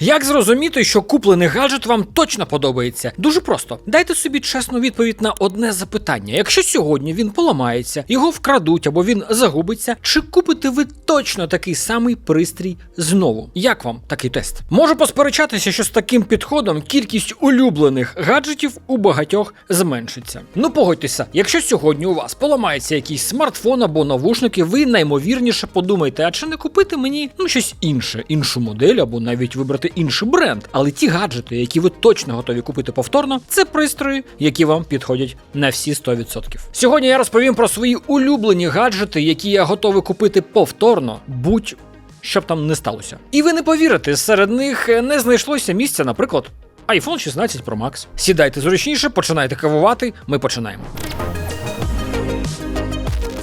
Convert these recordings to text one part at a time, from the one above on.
Як зрозуміти, що куплений гаджет вам точно подобається? Дуже просто. Дайте собі чесну відповідь на одне запитання. Якщо сьогодні він поламається, його вкрадуть або він загубиться, чи купите ви точно такий самий пристрій знову? Як вам такий тест? Можу посперечатися, що з таким підходом кількість улюблених гаджетів у багатьох зменшиться. Ну погодьтеся, якщо сьогодні у вас поламається якийсь смартфон або навушники, ви наймовірніше подумаєте, а чи не купити мені ну щось інше, іншу модель або навіть вибрати інший бренд. Але ті гаджети, які ви точно готові купити повторно, це пристрої, які вам підходять на всі 100%. Сьогодні я розповім про свої улюблені гаджети, які я готовий купити повторно, будь що б там не сталося. І ви не повірите, серед них не знайшлося місця, наприклад, iPhone 16 Pro Max. Сідайте зручніше, починайте кавувати. Ми починаємо.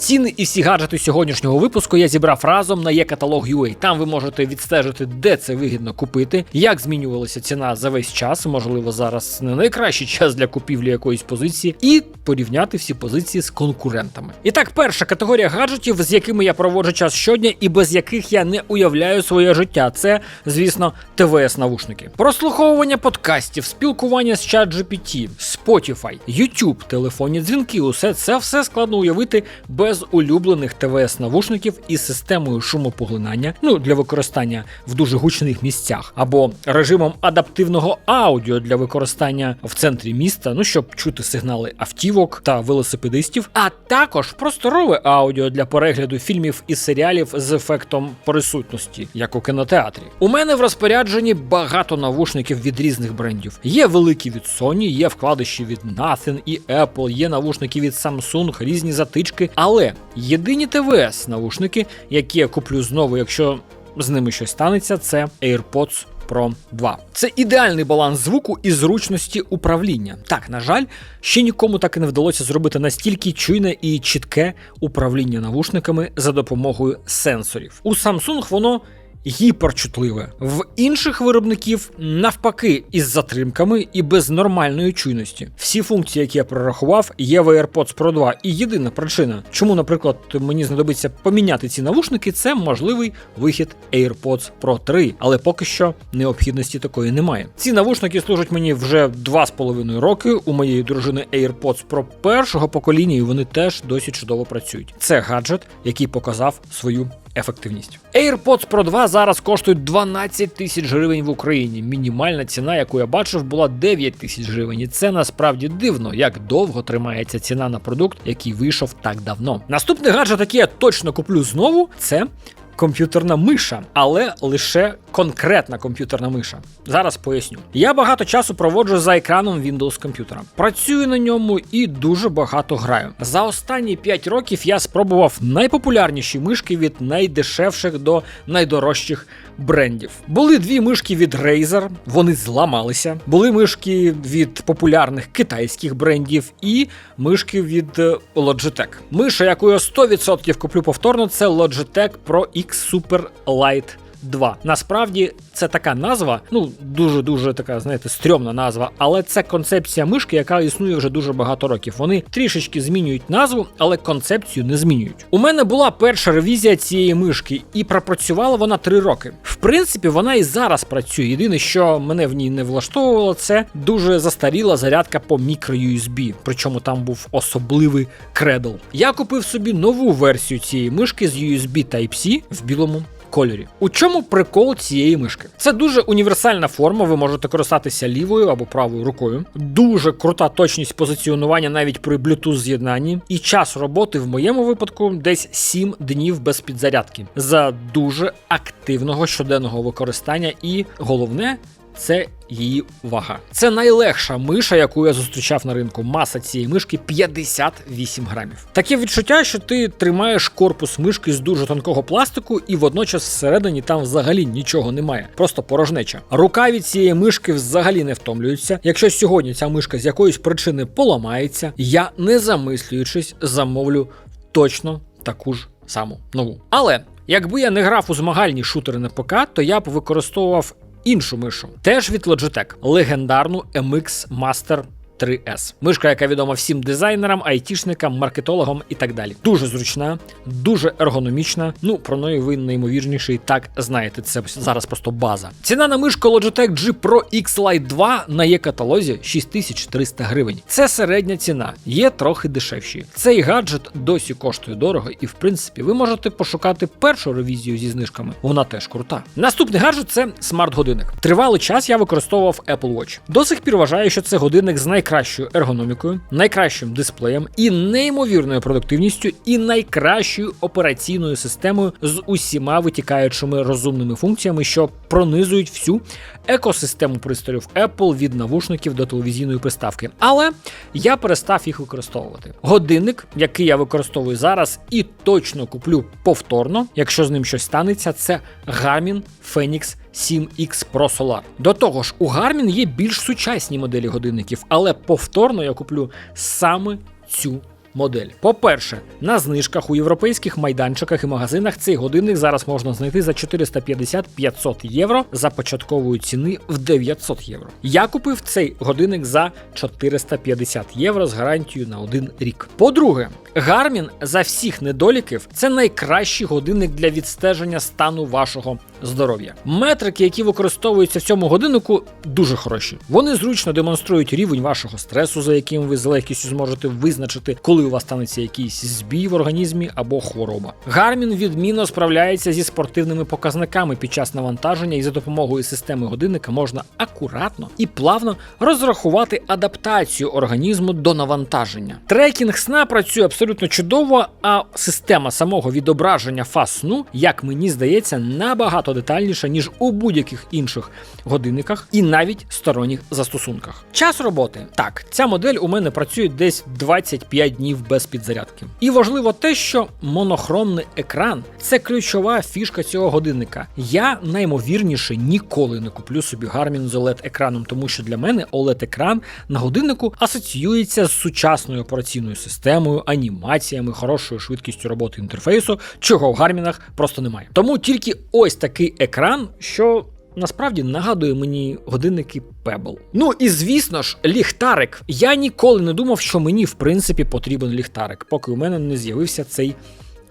Ціни і всі гаджети сьогоднішнього випуску я зібрав разом на є-каталог.ua. Там ви можете відстежити, де це вигідно купити, як змінювалася ціна за весь час. Можливо, зараз не найкращий час для купівлі якоїсь позиції, і порівняти всі позиції з конкурентами. І так, перша категорія гаджетів, з якими я проводжу час щодня, і без яких я не уявляю своє життя. Це, звісно, ТВС-навушники. Прослуховування подкастів, спілкування з ChatGPT, Spotify, YouTube, телефонні дзвінки. Усе це все складно уявити без улюблених ТВС-навушників із системою шумопоглинання, ну для використання в дуже гучних місцях, або режимом адаптивного аудіо для використання в центрі міста, ну щоб чути сигнали автівок та велосипедистів, а також просторове аудіо для перегляду фільмів і серіалів з ефектом присутності, як у кінотеатрі. У мене в розпорядженні багато навушників від різних брендів. Є великі від Sony, є вкладиші від Nothing і Apple, є навушники від Samsung, різні затички. Але єдині ТВС навушники, які я куплю знову, якщо з ними щось станеться, це AirPods Pro 2. Це ідеальний баланс звуку і зручності управління. Так, на жаль, ще нікому так і не вдалося зробити настільки чуйне і чітке управління навушниками за допомогою сенсорів. У Samsung воно гіперчутливе. В інших виробників навпаки із затримками і без нормальної чуйності. Всі функції, які я прорахував, є в AirPods Pro 2. І єдина причина, чому, наприклад, мені знадобиться поміняти ці навушники, це можливий вихід AirPods Pro 3, але поки що необхідності такої немає. Ці навушники служать мені вже 2,5 роки. У моєї дружини AirPods Pro першого покоління, і вони теж досі чудово працюють. Це гаджет, який показав свою ефективність. AirPods Pro 2 зараз коштують 12 тисяч гривень в Україні. Мінімальна ціна, яку я бачив, була 9 тисяч гривень. І це насправді дивно, як довго тримається ціна на продукт, який вийшов так давно. Наступний гаджет, який я точно куплю знову, це. Комп'ютерна миша, але лише конкретна комп'ютерна миша. Зараз поясню. Я багато часу проводжу за екраном Windows комп'ютера. Працюю на ньому і дуже багато граю. За останні 5 років я спробував найпопулярніші мишки від найдешевших до найдорожчих брендів. Були дві мишки від Razer, вони зламалися. Були мишки від популярних китайських брендів і мишки від е, Logitech. Миша, яку я 100% куплю повторно, це Logitech Pro X Super Light 2. Насправді це така назва, ну дуже дуже така, знаєте, стрьомна назва, але це концепція мишки, яка існує вже дуже багато років. Вони трішечки змінюють назву, але концепцію не змінюють. У мене була перша ревізія цієї мишки, і пропрацювала вона 3 роки. В принципі, вона і зараз працює. Єдине, що мене в ній не влаштовувало, це дуже застаріла зарядка по мікро-USB, причому там був особливий кредл. Я купив собі нову версію цієї мишки з USB Type-C в білому кольорі. У чому прикол цієї мишки? Це дуже універсальна форма, ви можете користатися лівою або правою рукою. Дуже крута точність позиціонування навіть при Bluetooth з'єднанні. І час роботи в моєму випадку десь 7 днів без підзарядки за дуже активного щоденного використання. І головне. Це її вага. Це найлегша миша, яку я зустрічав на ринку. Маса цієї мишки 58 грамів. Таке відчуття, що ти тримаєш корпус мишки з дуже тонкого пластику, і водночас всередині там взагалі нічого немає. Просто порожнеча. Рука від цієї мишки взагалі не втомлюється. Якщо сьогодні ця мишка з якоїсь причини поламається, я не замислюючись замовлю точно таку ж саму нову. Але якби я не грав у змагальні шутери на ПК, то я б використовував іншу мишу, теж від Logitech, легендарну MX Master 3S. Мишка, яка відома всім дизайнерам, айтішникам, маркетологам і так далі. Дуже зручна, дуже ергономічна. Ну, про неї ви неймовірніший так знаєте. Це зараз просто база. Ціна на мишку Logitech G Pro X Lite 2 на є каталозі 6300 гривень. Це середня ціна, є трохи дешевші. Цей гаджет досі коштує дорого, і в принципі ви можете пошукати першу ревізію зі знижками. Вона теж крута. Наступний гаджет це смарт-годинник. Тривалий час я використовував Apple Watch. До сих пір вважаю, що це годинник з найкращою ергономікою, найкращим дисплеєм і неймовірною продуктивністю, і найкращою операційною системою з усіма витікаючими розумними функціями, що пронизують всю екосистему пристроїв Apple від навушників до телевізійної приставки. Але я перестав їх використовувати. Годинник, який я використовую зараз, і точно куплю повторно, якщо з ним щось станеться, це Garmin Phoenix 7X Pro Solar. До того ж, у Garmin є більш сучасні моделі годинників, але повторно я куплю саме цю. Модель. По-перше, на знижках у європейських майданчиках і магазинах цей годинник зараз можна знайти за 450-500 євро за початкової ціни в 900 євро. Я купив цей годинник за 450 євро з гарантією на один рік. По-друге, Garmin за всіх недоліків це найкращий годинник для відстеження стану вашого здоров'я. Метрики, які використовуються в цьому годиннику, дуже хороші. Вони зручно демонструють рівень вашого стресу, за яким ви з легкістю зможете визначити, коли у вас станеться якийсь збій в організмі або хвороба. Garmin відмінно справляється зі спортивними показниками під час навантаження, і за допомогою системи годинника можна акуратно і плавно розрахувати адаптацію організму до навантаження. Трекінг сна працює абсолютно чудово, а система самого відображення фаз сну, як мені здається, набагато детальніша, ніж у будь-яких інших годинниках і навіть сторонніх застосунках. Час роботи. Так, ця модель у мене працює десь 25 днів без підзарядки. І важливо те, що монохромний екран це ключова фішка цього годинника. Я наймовірніше ніколи не куплю собі Garmin з oled екраном, тому що для мене oled екран на годиннику асоціюється з сучасною операційною системою, анімаціями, хорошою швидкістю роботи інтерфейсу, чого в Гармінах просто немає. Тому тільки ось такий екран, що. Насправді нагадує мені годинники Pebble. Ну і звісно ж, ліхтарик. Я ніколи не думав, що мені в принципі потрібен ліхтарик, поки у мене не з'явився цей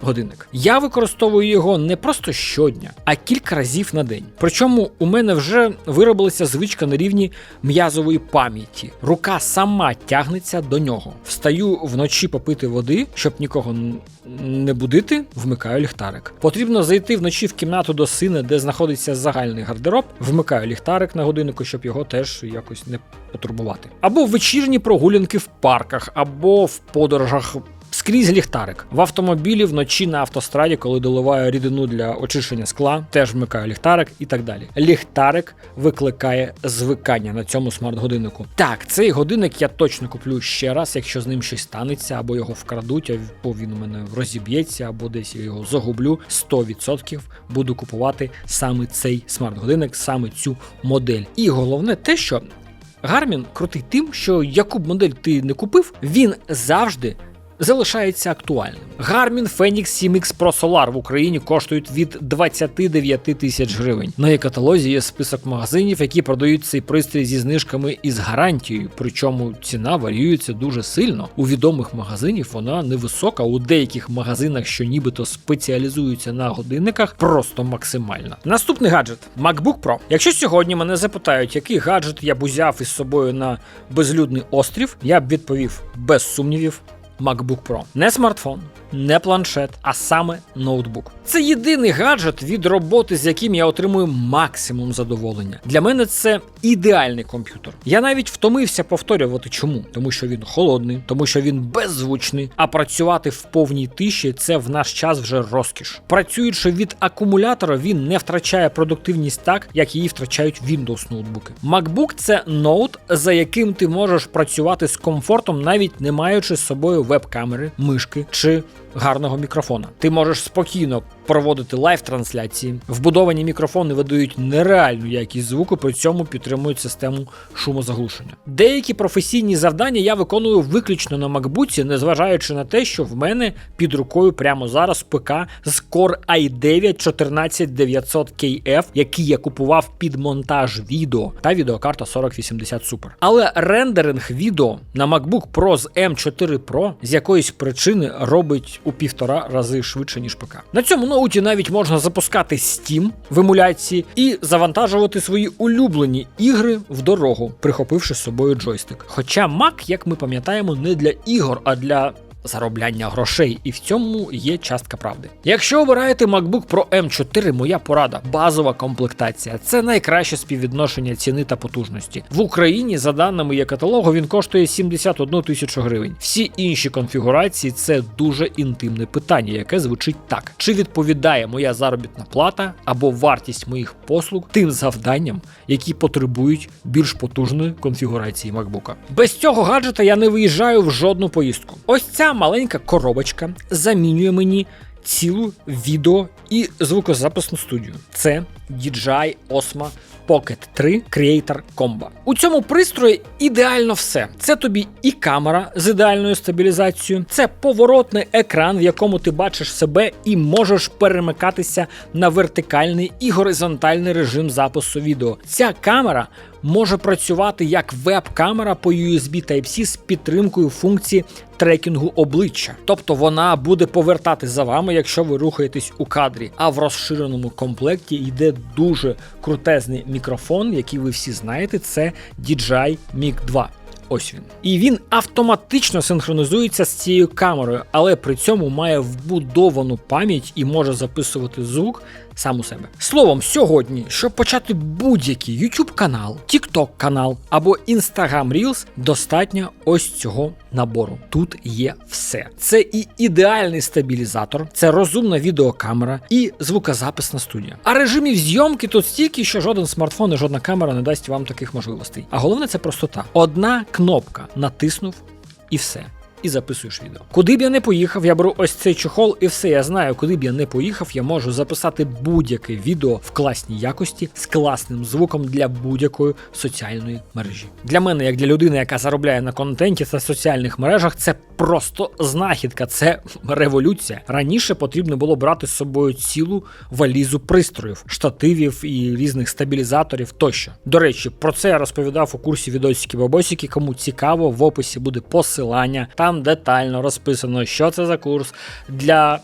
годинник. Я використовую його не просто щодня, а кілька разів на день. Причому у мене вже виробилася звичка на рівні м'язової пам'яті. Рука сама тягнеться до нього. Встаю вночі попити води, щоб нікого не будити, вмикаю ліхтарик. Потрібно зайти вночі в кімнату до сина, де знаходиться загальний гардероб, вмикаю ліхтарик на годиннику, щоб його теж якось не потурбувати. Або вечірні прогулянки в парках, або в подорожах Скрізь ліхтарик. В автомобілі вночі на автостраді, коли доливаю рідину для очищення скла, теж вмикаю ліхтарик і так далі. Ліхтарик викликає звикання на цьому смарт-годиннику. Так, цей годинник я точно куплю ще раз, якщо з ним щось станеться, або його вкрадуть, або він у мене розіб'ється, або десь я його загублю. 100% буду купувати саме цей смарт-годинник, саме цю модель. І головне те, що Гармін крутий тим, що яку б модель ти не купив, він завжди залишається актуальним. Garmin Phoenix 7X Pro Solar в Україні коштують від 29 тисяч гривень. На її каталозі є список магазинів, які продають цей пристрій зі знижками і з гарантією. Причому ціна варіюється дуже сильно. У відомих магазинів вона невисока, у деяких магазинах, що нібито спеціалізуються на годинниках, просто максимальна. Наступний гаджет MacBook Pro. Якщо сьогодні мене запитають, який гаджет я б узяв із собою на безлюдний острів, я б відповів без сумнівів. MacBook Pro. Не смартфон, не планшет, а саме ноутбук. Це єдиний гаджет від роботи, з яким я отримую максимум задоволення. Для мене це ідеальний комп'ютер. Я навіть втомився повторювати, чому, тому що він холодний, тому що він беззвучний. А працювати в повній тиші це в наш час вже розкіш. Працюючи від акумулятора, він не втрачає продуктивність так, як її втрачають Windows ноутбуки. MacBook – це ноут, за яким ти можеш працювати з комфортом, навіть не маючи з собою веб-камери, мишки чи гарного мікрофона. Ти можеш спокійно проводити лайв-трансляції. Вбудовані мікрофони видають нереальну якість звуку, при цьому підтримують систему шумозаглушення. Деякі професійні завдання я виконую виключно на MacBook, незважаючи на те, що в мене під рукою прямо зараз ПК з Core i9 14900KF, який я купував під монтаж відео, та відеокарта 4080 Super. Але рендеринг відео на MacBook Pro з M4 Pro з якоїсь причини робить у півтора рази швидше, ніж ПК. На цьому ноуті навіть можна запускати Steam в емуляції і завантажувати свої улюблені ігри в дорогу, прихопивши з собою джойстик. Хоча Mac, як ми пам'ятаємо, не для ігор, а для заробляння грошей, і в цьому є частка правди. Якщо обираєте MacBook Pro M4, моя порада базова комплектація. Це найкраще співвідношення ціни та потужності. В Україні, за даними є каталогу, він коштує 71 тисячу гривень. Всі інші конфігурації це дуже інтимне питання, яке звучить так: чи відповідає моя заробітна плата або вартість моїх послуг тим завданням, які потребують більш потужної конфігурації MacBook. Без цього гаджета я не виїжджаю в жодну поїздку. Ось ця маленька коробочка замінює мені цілу відео і звукозаписну студію. Це DJI Osmo Pocket 3 Creator Combo. У цьому пристрої ідеально все. Це тобі і камера з ідеальною стабілізацією, це поворотний екран, в якому ти бачиш себе і можеш перемикатися на вертикальний і горизонтальний режим запису відео. Ця камера може працювати як веб-камера по USB Type-C з підтримкою функції трекінгу обличчя. Тобто вона буде повертати за вами, якщо ви рухаєтесь у кадрі. А в розширеному комплекті йде дуже крутезний мікрофон, який ви всі знаєте, це DJI Mic 2. Ось він. І він автоматично синхронізується з цією камерою, але при цьому має вбудовану пам'ять і може записувати звук сам у себе. Словом, сьогодні, щоб почати будь-який YouTube канал, TikTok канал або Instagram Reels, достатньо ось цього набору. Тут є все. Це і ідеальний стабілізатор, це розумна відеокамера і звукозаписна студія. А режимів зйомки тут стільки, що жоден смартфон і жодна камера не дасть вам таких можливостей. А головне це простота. Одна кнопка натиснув і все. І записуєш відео. Куди б я не поїхав, я беру ось цей чохол, і все. Я знаю, куди б я не поїхав, я можу записати будь-яке відео в класній якості з класним звуком для будь-якої соціальної мережі. Для мене, як для людини, яка заробляє на контенті та соціальних мережах, це просто знахідка, це революція. Раніше потрібно було брати з собою цілу валізу пристроїв, штативів і різних стабілізаторів тощо. До речі, про це я розповідав у курсі відосики бабосики. Кому цікаво, в описі буде посилання. Там детально розписано, що це за курс для.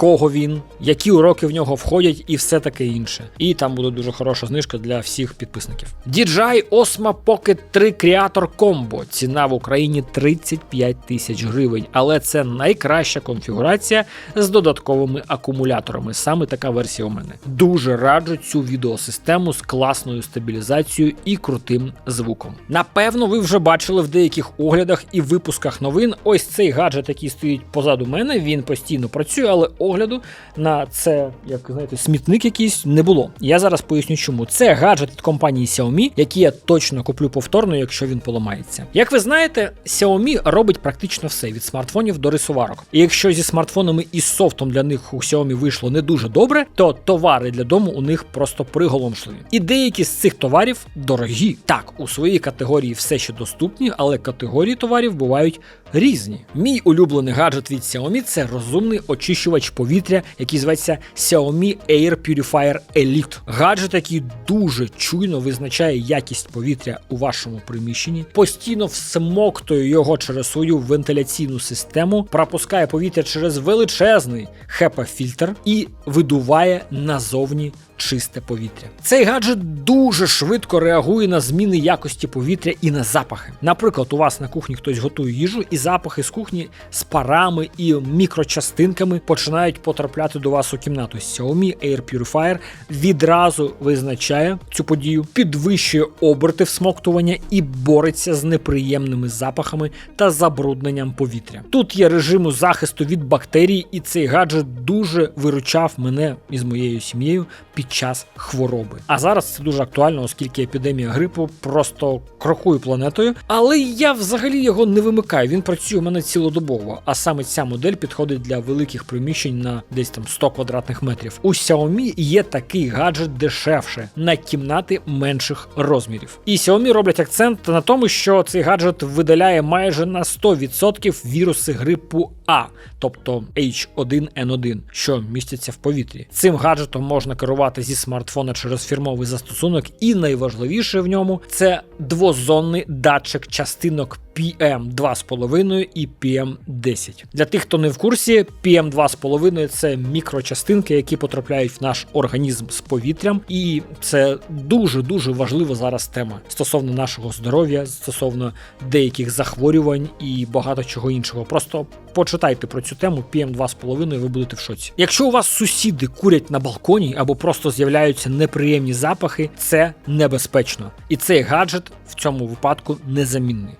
Кого він, які уроки в нього входять, і все таке інше. І там буде дуже хороша знижка для всіх підписників. DJI Osmo Pocket 3 Creator Combo. Ціна в Україні 35 тисяч гривень, але це найкраща конфігурація з додатковими акумуляторами. Саме така версія у мене. Дуже раджу цю відеосистему з класною стабілізацією і крутим звуком. Напевно, ви вже бачили в деяких оглядах і випусках новин. Ось цей гаджет, який стоїть позаду мене. Він постійно працює, але огляду на це, як знаєте, смітник якийсь не було. Я зараз поясню, чому це гаджет від компанії Xiaomi, який я точно куплю повторно, якщо він поламається. Як ви знаєте, Xiaomi робить практично все від смартфонів до рисуварок. І якщо зі смартфонами і софтом для них у Xiaomi вийшло не дуже добре, то товари для дому у них просто приголомшливі. І деякі з цих товарів дорогі. Так, у своїй категорії все ще доступні, але категорії товарів бувають різні. Мій улюблений гаджет від Xiaomi це розумний очищувач повітря, який зветься Xiaomi Air Purifier Elite. Гаджет, який дуже чуйно визначає якість повітря у вашому приміщенні, постійно всмоктує його через свою вентиляційну систему, пропускає повітря через величезний HEPA-фільтр і видуває назовні чисте повітря. Цей гаджет дуже швидко реагує на зміни якості повітря і на запахи. Наприклад, у вас на кухні хтось готує їжу, і запахи з кухні з парами і мікрочастинками починають потрапляти до вас у кімнату. Xiaomi Air Purifier відразу визначає цю подію, підвищує оберти всмоктування і бореться з неприємними запахами та забрудненням повітря. Тут є режиму захисту від бактерій, і цей гаджет дуже виручав мене із моєю сім'єю під час хвороби. А зараз це дуже актуально, оскільки епідемія грипу просто крокує планетою. Але я взагалі його не вимикаю. Він працює у мене цілодобово. А саме ця модель підходить для великих приміщень на десь там 100 квадратних метрів. У Xiaomi є такий гаджет дешевше на кімнати менших розмірів. І Xiaomi роблять акцент на тому, що цей гаджет видаляє майже на 100% віруси грипу А, тобто H1N1, що містяться в повітрі. Цим гаджетом можна керувати зі смартфона через фірмовий застосунок, і найважливіше в ньому це двозонний датчик частинок PM2,5 і PM10. Для тих, хто не в курсі, PM2,5 це мікрочастинки, які потрапляють в наш організм з повітрям, і це дуже дуже важлива зараз тема стосовно нашого здоров'я, стосовно деяких захворювань і багато чого іншого. Просто почитайте про цю тему PM2,5, і ви будете в шоці. Якщо у вас сусіди курять на балконі або просто з'являються неприємні запахи, це небезпечно. І цей гаджет в цьому випадку незамінний.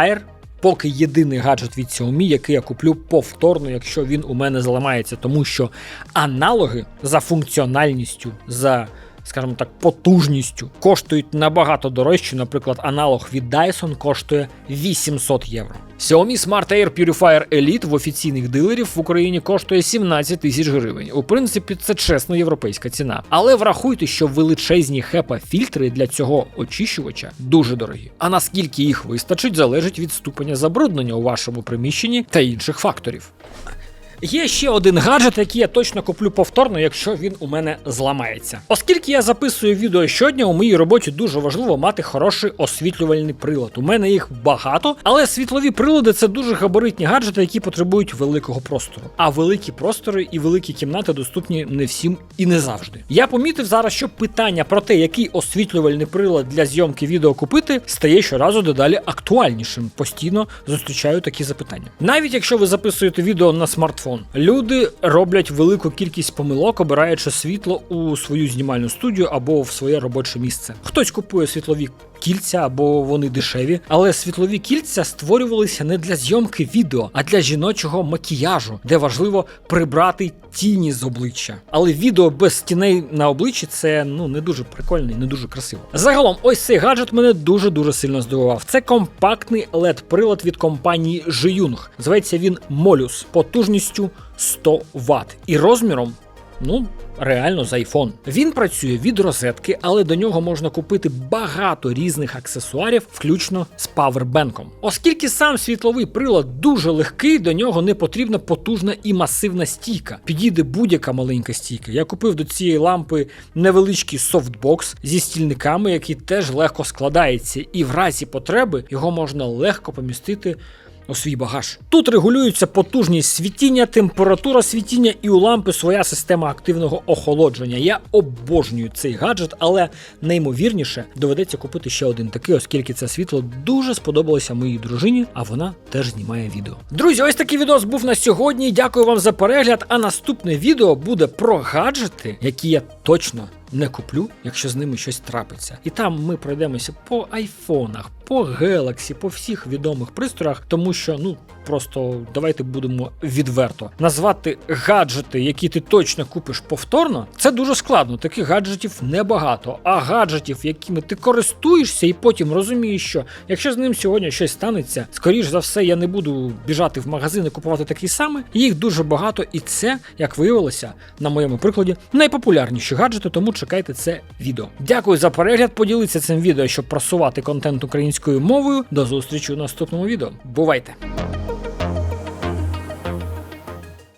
Purifier Поки єдиний гаджет від Xiaomi, який я куплю повторно, якщо він у мене зламається, тому що аналоги за функціональністю, за скажімо так, потужністю коштують набагато дорожче. Наприклад, аналог від Dyson коштує 800 євро. Xiaomi Smart Air Purifier Elite в офіційних дилерів в Україні коштує 17 тисяч гривень. У принципі, це чесна європейська ціна. Але врахуйте, що величезні HEPA-фільтри для цього очищувача дуже дорогі. А наскільки їх вистачить, залежить від ступеня забруднення у вашому приміщенні та інших факторів. Є ще один гаджет, який я точно куплю повторно, якщо він у мене зламається. Оскільки я записую відео щодня, у моїй роботі дуже важливо мати хороший освітлювальний прилад. У мене їх багато, але світлові прилади це дуже габаритні гаджети, які потребують великого простору. А великі простори і великі кімнати доступні не всім і не завжди. Я помітив зараз, що питання про те, який освітлювальний прилад для зйомки відео купити, стає щоразу дедалі актуальнішим. Постійно зустрічаю такі запитання. Навіть якщо ви записуєте відео на смартфон телефон. Люди роблять велику кількість помилок, обираючи світло у свою знімальну студію або в своє робоче місце. Хтось купує світлові. Кільця або вони дешеві, але світлові кільця створювалися не для зйомки відео, а для жіночого макіяжу, де важливо прибрати тіні з обличчя. Але відео без тіней на обличчі це ну не дуже прикольно і не дуже красиво. Загалом, ось цей гаджет мене дуже дуже сильно здивував. Це компактний led прилад від компанії Jiyung. Зветься він Molus потужністю 100 Вт і розміром. Ну, реально з iPhone. Він працює від розетки, але до нього можна купити багато різних аксесуарів, включно з павербенком. Оскільки сам світловий прилад дуже легкий, до нього не потрібна потужна і масивна стійка. Підійде будь-яка маленька стійка. Я купив до цієї лампи невеличкий софтбокс зі стільниками, який теж легко складається, і в разі потреби його можна легко помістити у свій багаж. Тут регулюється потужність світіння, температура світіння і у лампи своя система активного охолодження. Я обожнюю цей гаджет, але неймовірніше доведеться купити ще один такий, оскільки це світло дуже сподобалося моїй дружині, а вона теж знімає відео. Друзі, ось такий відео був на сьогодні. Дякую вам за перегляд. А наступне відео буде про гаджети, які я точно не куплю, якщо з ними щось трапиться. І там ми пройдемося по айфонах, по Galaxy, по всіх відомих пристроях, тому що ну просто давайте будемо відверто назвати гаджети, які ти точно купиш повторно. Це дуже складно. Таких гаджетів небагато. А гаджетів, якими ти користуєшся, і потім розумієш, що якщо з ним сьогодні щось станеться, скоріш за все, я не буду біжати в магазин і купувати такий самий. Їх дуже багато, і це, як виявилося, на моєму прикладі, найпопулярніші гаджети, тому чекайте це відео. Дякую за перегляд. Поділіться цим відео, щоб просувати контент українською мовою. До зустрічі у наступному відео. Бувайте!